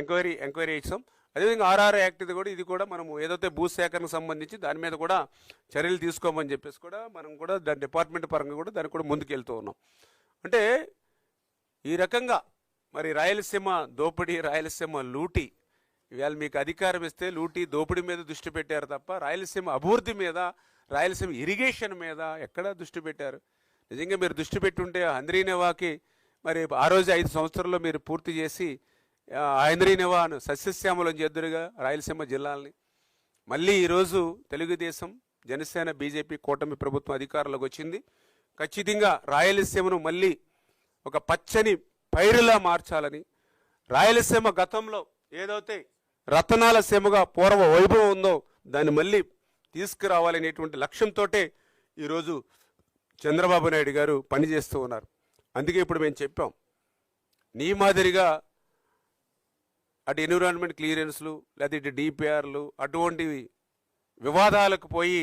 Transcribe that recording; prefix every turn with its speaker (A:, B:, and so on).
A: Enquiry enquiry ఇచ్చాం. అదేవిధంగా RR act ఇది కూడా ఇది కూడా మనము ఏదైతే భూ సేకరణకు సంబంధించి దాని మీద కూడా చర్యలు తీసుకోమని చెప్పేసి కూడా మనం కూడా దాని డిపార్ట్మెంట్ పరంగా కూడా దానికి కూడా ముందుకెళ్తూ ఉన్నాం. అంటే ఈ రకంగా మరి రాయలసీమ దోపిడీ రాయలసీమ లూటీ ఇవాళ మీకు అధికారం ఇస్తే లూటీ దోపిడీ మీద దృష్టి పెట్టారు తప్ప రాయలసీమ అభివృద్ధి మీద రాయలసీమ ఇరిగేషన్ మీద ఎక్కడ దృష్టి పెట్టారు? నిజంగా మీరు దృష్టి పెట్టుంటే అంద్రీనేవాకి మరి ఆ రోజు ఐదు సంవత్సరాల్లో మీరు పూర్తి చేసి ఆ, అంద్రీనేవాను సస్యశ్యామలం చేద్దురుగా రాయలసీమ జిల్లాల్ని. మళ్ళీ ఈరోజు తెలుగుదేశం జనసేన బీజేపీ కూటమి ప్రభుత్వం అధికారంలోకి వచ్చింది. ఖచ్చితంగా రాయలసీమను మళ్ళీ ఒక పచ్చని పైరులా మార్చాలని రాయలసీమ గతంలో ఏదైతే రతనాల సీమగా పూర్వ వైభవం ఉందో దాన్ని మళ్ళీ తీసుకురావాలనేటువంటి లక్ష్యంతో ఈరోజు చంద్రబాబు నాయుడు గారు పనిచేస్తూ ఉన్నారు. అందుకే ఇప్పుడు మేము చెప్పాం నీ మాదిరిగా అటు ఎన్విరాన్మెంట్ క్లియరెన్స్లు లేదా ఇటు డిపిఆర్లు అటువంటివి వివాదాలకు పోయి